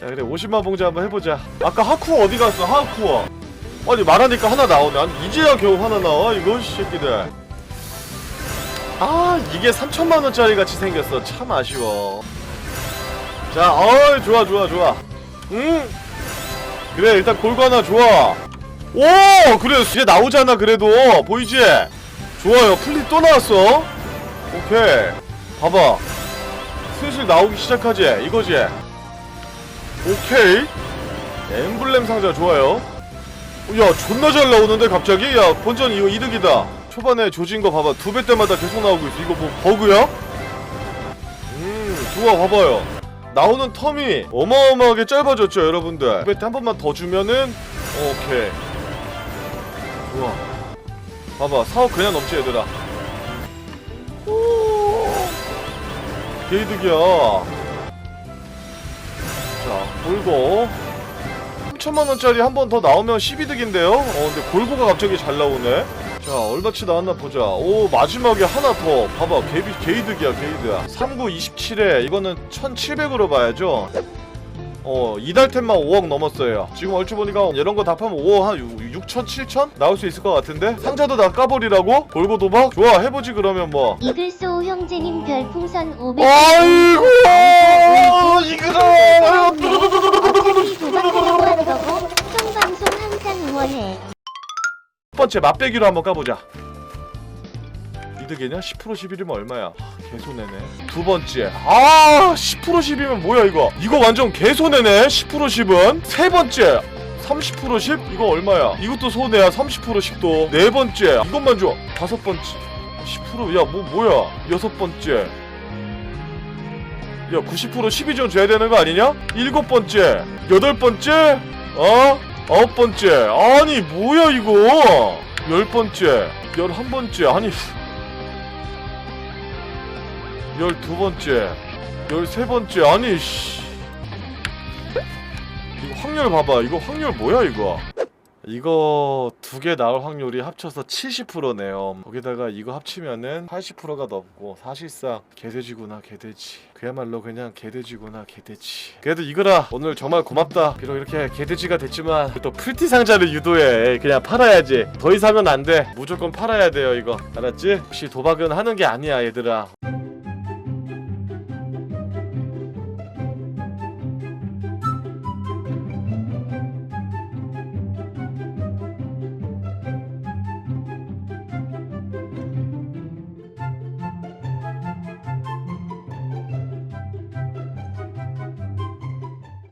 자 그래 50만 봉지 한번 해보자. 아까 하쿠 어디 갔어? 하쿠 아니 말하니까 하나 나오네. 아니 이제야 겨우 하나 나와 이거 이 새끼들. 아 이게 3천만원짜리 같이 생겼어. 참 아쉬워. 자 어이 좋아 좋아 좋아. 응? 그래 일단 골고 하나 좋아. 오 그래 이제 나오잖아 그래도. 보이지? 좋아요. 플립 또 나왔어. 오케이. 봐봐. 슬슬 나오기 시작하지 이거지 오케이. 엠블렘 상자 좋아요. 야 존나 잘 나오는데 갑자기? 야 본전 이거 이득이다. 초반에 조진 거 봐봐. 두 배 때마다 계속 나오고 있어. 이거 뭐 버그야? 음 좋아 봐봐요. 나오는 텀이 어마어마하게 짧아졌죠 여러분들. 두 배 때 한 번만 더 주면은 오케이. 좋아. 봐봐. 사업 그냥 넘지 얘들아. 오! 개이득이야 자 골고. 3천만원짜리 한 번 더 나오면 12득인데요? 어 근데 골고가 갑자기 잘 나오네. 자 얼마치 나왔나 보자. 오 마지막에 하나 더. 봐봐 개비, 개이득이야 개이득 39 27에 이거는 1700으로 봐야죠 어 이달템만 5억 넘었어요 지금 얼추 보니까 이런 거 다 파면 5억 한 6천 7천? 나올 수 있을 것 같은데 상자도 다 까버리라고? 골고 도박? 좋아 해보지 그러면 뭐 이글소우 형제님 별풍선 500. 아이고 응원해. 첫 번째 맛배기로 한번 까보자 이득이냐? 10% 11이면 얼마야? 하, 개손해네. 두 번째. 아 10% 10이면 뭐야 이거? 이거 완전 개손해네 10% 10은. 세 번째. 30% 10? 이거 얼마야? 이것도 손해야 30% 10도. 네 번째. 이것만 줘. 다섯 번째. 10%야 뭐 뭐야? 여섯 번째. 야 90% 12좀 줘야 되는 거 아니냐? 일곱 번째. 여덟 번째? 어? 아홉 번째. 아니 뭐야 이거? 열 번째. 열한 번째. 아니 열두 번째 열세 번째 아니 씨 이거 확률 봐봐 이거 확률 뭐야 이거 이거 두 개 나올 확률이 합쳐서 70%네요. 거기다가 이거 합치면은 80%가 넘고 사실상 개돼지구나 개돼지. 그야말로 그냥 개돼지구나 개돼지. 그래도 이거라 오늘 정말 고맙다. 비록 이렇게 개돼지가 됐지만 또 풀티 상자를 유도해. 그냥 팔아야지. 더 이상은 안 돼. 무조건 팔아야 돼요 이거. 알았지? 역시 도박은 하는 게 아니야 얘들아.